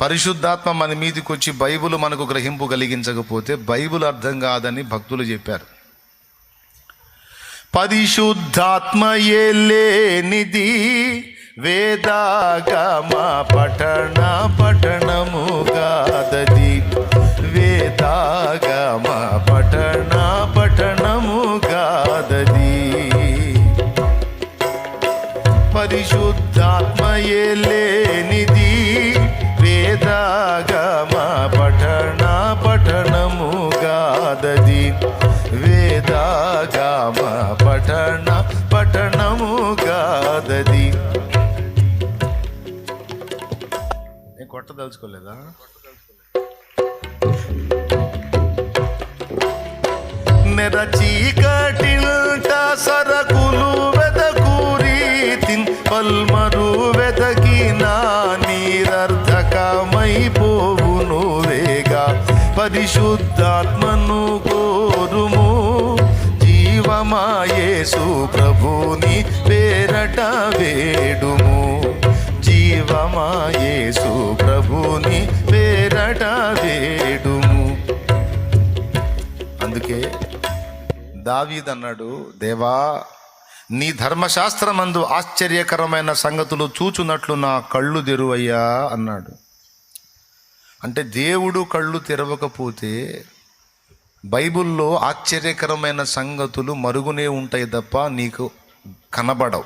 పరిశుద్ధాత్మ మన మీదకి వచ్చి బైబుల్ మనకు గ్రహింపు కలిగించకపోతే బైబిల్ అర్థం కాదని భక్తులు చెప్పారు. పరిశుద్ధాత్మయే లేనిది వేదాగమ పఠన పఠణము కాదది. వేదాగమ పఠన పఠణము కాదది. పరిశుద్ధాత్మయే లేనిది గాదది నేను కొట్టదలుచుకోలేదా నెర చీకటిల్ట సరకులు వెదకూరీతిన్ పల్మరు వెదకిన నీరర్థకమైపోవును వేగా. పరిశుద్ధాత్మను కోరుము యేసు ప్రభుని పేరట వేడుము. జీవమాయేసు ప్రభుని పేరట వేడుము. అందుకే దావీద్ అన్నాడు దేవా నీ ధర్మశాస్త్రమందు ఆశ్చర్యకరమైన సంగతులు చూచున్నట్లు నా కళ్ళు తెరువయ్యా అన్నాడు. అంటే దేవుడు కళ్ళు తెరవకపోతే బైబిల్లో ఆశ్చర్యకరమైన సంగతులు మరుగునే ఉంటాయి తప్ప నీకు కనబడవు.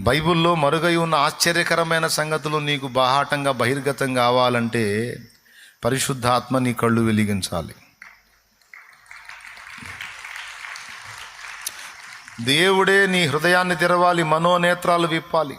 బైబిల్లో మరుగై ఉన్న ఆశ్చర్యకరమైన సంగతులు నీకు బాహాటంగా బహిర్గతం కావాలంటే పరిశుద్ధాత్మ నీ కళ్ళు వెలిగించాలి. దేవుడే నీ హృదయాన్ని తెరవాలి మనోనేత్రాలు విప్పాలి.